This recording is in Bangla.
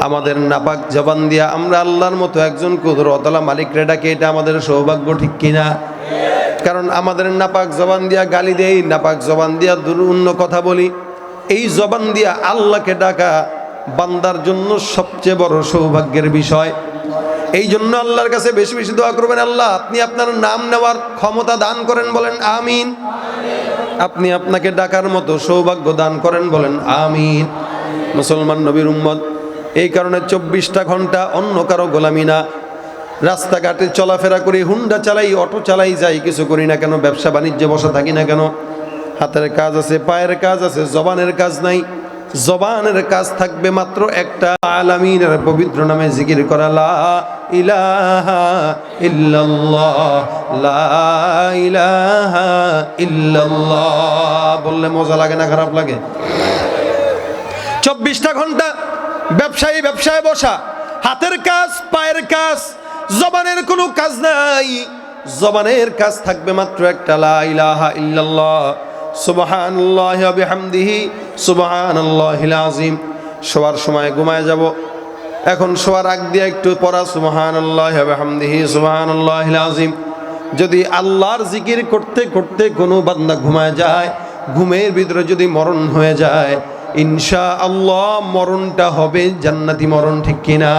আমাদের নাপাক জবান দিয়া, আমরা আল্লাহর মতো একজন কুদরতলা মালিক রেডাকে এটা আমাদের সৌভাগ্য ঠিক কিনা? কারণ আমাদের নাপাক জবান দিয়া গালি দেই, নাপাক জবান দিয়া দুরুন্ন কথা বলি। এই জবান দিয়া আল্লাহকে ডাকা বান্দার জন্য সবচেয়ে বড় সৌভাগ্যের বিষয়। এই জন্য আল্লাহর কাছে বেশি বেশি দোয়া করবেন, আল্লাহ, আপনি আপনার নাম নেওয়ার ক্ষমতা দান করেন বলেন, আমিন। আপনি আপনাকে ডাকার মতো সৌভাগ্য দান করেন বলেন, আমিন। মুসলমান নবীর উম্মত এই কারণে চব্বিশটা ঘণ্টা অন্য কারও গোলামি না। রাস্তাঘাটে চলাফেরা করি, হুন্ডা চালাই, অটো চালাই, যাই কিছু করি না কেন, ব্যবসা বাণিজ্যে বসে থাকি না কেন? হাতের কাজ আছে, পায়ের কাজ আছে, জবানের কাজ নাই। জবানের কাজ থাকবে মাত্র একটা। আলামিনের পবিত্র নামে জিকির করা, লা ইলাহা লা ইলাহা বললে মজা লাগে না, খারাপ লাগে? চব্বিশটা ঘণ্টা ব্যবসায়ী ব্যবসায় বসা, হাতের কাজ, পায়ের কাজ, জবানের কোনো কাজ নাই। জবানের কাজ থাকবে মাত্র একটা, লা ইলাহা ইল্লাল্লাহ। সুবহানাল্লাহি ওয়া বিহামদিহি, সুবহানাল্লাহিল আযীম। শোয়ার সময় ঘুমায় যাব। এখন শোয়ার আগ দিয়ে একটু পড়া, সুবহানাল্লাহি ওয়া বিহামদিহি, সুবহানাল্লাহিল আযীম। যদি আল্লাহর জিকির করতে করতে কোনো বান্দা ঘুমায় যায়, ঘুমের ভিতরে যদি মরণ হয়ে যায় ইনশা আল্লাহ মরণটা হবে জান্নাতি মরণ ঠিক কিনা?